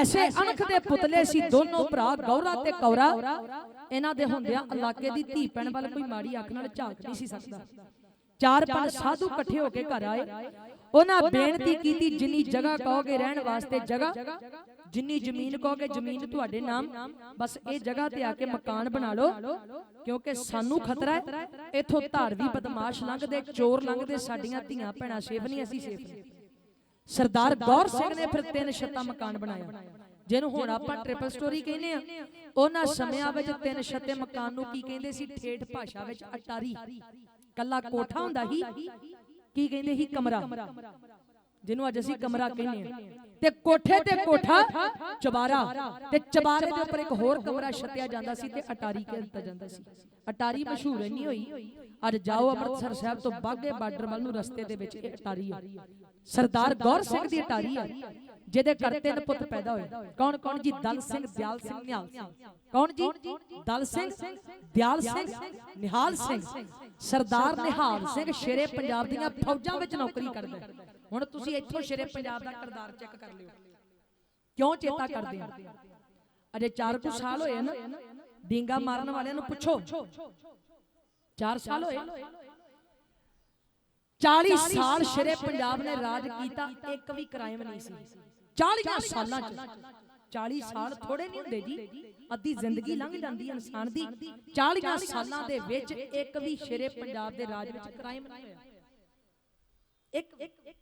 ਐਸੇ ਅਣਖ ਦੇ ਪੁਤਲੇ ਸੀ ਦੋਨੋਂ ਭਰਾ ਗੌਰਾ ਤੇ ਕੌਰਾ। ਇਹਨਾਂ ਦੇ ਹੁੰਦਿਆਂ ਇਲਾਕੇ ਦੀ ਧੀ ਪੈਣ ਵੱਲ ਕੋਈ ਮਾੜੀ ਅੱਖ ਨਾਲ ਝਾਕ ਨਹੀਂ ਸੀ ਸਕਦਾ। ਚਾਰ ਪੰਜ ਸਾਧੂ ਇਕੱਠੇ ਹੋ ਕੇ ਘਰ ਆਏ। ਉਹਨਾਂ ਬੇਨਤੀ ਕੀਤੀ ਜਿੰਨੀ ਜਗ੍ਹਾ ਕਹੋਗੇ ਰਹਿਣ ਵਾਸਤੇ ਜਗ੍ਹਾ ਜਿੰਨੀ ਜ਼ਮੀਨ ਕਹੋਗੇ ਜ਼ਮੀਨ ਤੁਹਾਡੇ ਨਾਮ ਬਸ ਇਹ ਜਗ੍ਹਾ ਤੇ ਆ ਕੇ ਮਕਾਨ ਬਣਾ ਲਓ ਕਿਉਂਕਿ ਸਾਨੂੰ ਖਤਰਾ ਹੈ। ਇੱਥੋਂ ਧਾਰਵੀ ਬਦਮਾਸ਼ ਲੰਘਦੇ ਚੋਰ ਲੰਘਦੇ ਸਾਡੀਆਂ ਧੀਆਂ ਭੈਣਾਂ ਸੇਫ ਨਹੀਂ ਅਸੀਂ ਸੇਫ ਨਹੀਂ। ਸਰਦਾਰ ਗੌਰ ਸਿੰਘ ਨੇ ਫਿਰ ਤਿੰਨ ਛੱਤਾਂ ਮਕਾਨ ਬਣਾਇਆ। ਜਿਹਨੂੰ ਹੁਣ ਆਪਾਂ ਟ੍ਰਿਪਲ ਸਟੋਰੀ ਕਹਿੰਦੇ ਆ। ਉਹਨਾਂ ਸਮਿਆਂ ਵਿੱਚ ਤਿੰਨ ਛੱਤੇ ਮਕਾਨ ਨੂੰ ਕੀ ਕਹਿੰਦੇ ਸੀ? ਠੇਠ ਭਾਸ਼ਾ ਵਿੱਚ ਅਟਾਰੀ। ਕੱਲਾ ਕੋਠਾ ਹੁੰਦਾ ਹੀ ਕੀ ਕਹਿੰਦੇ ਸੀ? ਕਮਰਾ। ਜਿਹਨੂੰ ਅੱਜ ਅਸੀਂ ਕਮਰਾ ਕਹਿੰਦੇ ਆ ਤੇ ਕੋਠੇ ਤੇ ਕੋਠਾ ਚਬਾਰਾ। ਤੇ ਚਬਾਰੇ ਦੇ ਉੱਪਰ ਇੱਕ ਹੋਰ ਕਮਰਾ ਛੱਤਿਆ ਜਾਂਦਾ ਸੀ ਤੇ ਅਟਾਰੀ ਕਹਿੰਦਾ ਜਾਂਦਾ ਸੀ। ਅਟਾਰੀ ਮਸ਼ਹੂਰ ਇੰਨੀ ਹੋਈ। ਅੱਜ ਜਾਓ ਅੰਮ੍ਰਿਤਸਰ ਸਾਹਿਬ ਤੋਂ ਬਾਗੇ ਬਾਰਡਰ ਵੱਲ ਨੂੰ ਰਸਤੇ ਦੇ ਵਿੱਚ ਇਹ ਅਟਾਰੀ ਆ। ਸਰਦਾਰ ਗੌਰ ਸਿੰਘ ਦੀ ਅਟਾਰੀ ਆ। ਜਿਹਦੇ ਘਰ ਤਿੰਨ ਪੁੱਤ ਪੈਦਾ ਹੋਏ ਕੌਣ ਕੌਣ ਜੀ? ਦਲ ਸਿੰਘ ਦਿਆਲ ਸਿੰਘ ਨਿਹਾਲ ਸਿੰਘ। ਕੌਣ ਜੀ? ਦਲ ਸਿੰਘ। ਦਿਆਲ ਸਿੰਘ। ਨਿਹਾਲ ਸਿੰਘ। ਸਰਦਾਰ ਨਿਹਾਲ ਸਿੰਘ। ਸ਼ੇਰੇ ਪੰਜਾਬ ਦੀਆਂ ਫੌਜਾਂ ਵਿੱਚ ਨੌਕਰੀ ਕਰਦਾ। ਹੁਣ ਤੁਸੀਂ ਇੱਥੋਂ ਸ਼ੇਰੇ ਪੰਜਾਬ ਦਾ ਕਿਰਦਾਰ ਚੈੱਕ ਕਰ ਲਿਓ। ਕਿਉਂ ਚੇਤਾ ਕਰਦੇ ਆ ਅਜੇ 4 ਕੁ ਸਾਲ ਹੋਏ ਨਾ। ਡਿੰਗਾ ਮਾਰਨ ਵਾਲਿਆਂ ਨੂੰ ਪੁੱਛੋ। 4 ਸਾਲ ਹੋਏ। 40 ਸਾਲ ਸ਼ੇਰੇ ਪੰਜਾਬ ਨੇ ਰਾਜ ਕੀਤਾ ਇੱਕ ਵੀ ਕ੍ਰਾਈਮ ਨਹੀਂ ਸੀ। 40 ਸਾਲਾਂ ਚ। 40 ਸਾਲ ਥੋੜੇ ਨਹੀਂ ਹੁੰਦੇ ਜੀ। ਅੱਧੀ ਜ਼ਿੰਦਗੀ ਲੰਘ ਜਾਂਦੀ ਹੈ ਇਨਸਾਨ ਦੀ। 40 ਸਾਲਾਂ ਦੇ ਵਿੱਚ ਇੱਕ ਵੀ ਸ਼ੇਰੇ ਪੰਜਾਬ ਦੇ ਰਾਜ ਵਿੱਚ ਕ੍ਰਾਈਮ ਨਹੀਂ ਹੋਇਆ। ਇੱਕ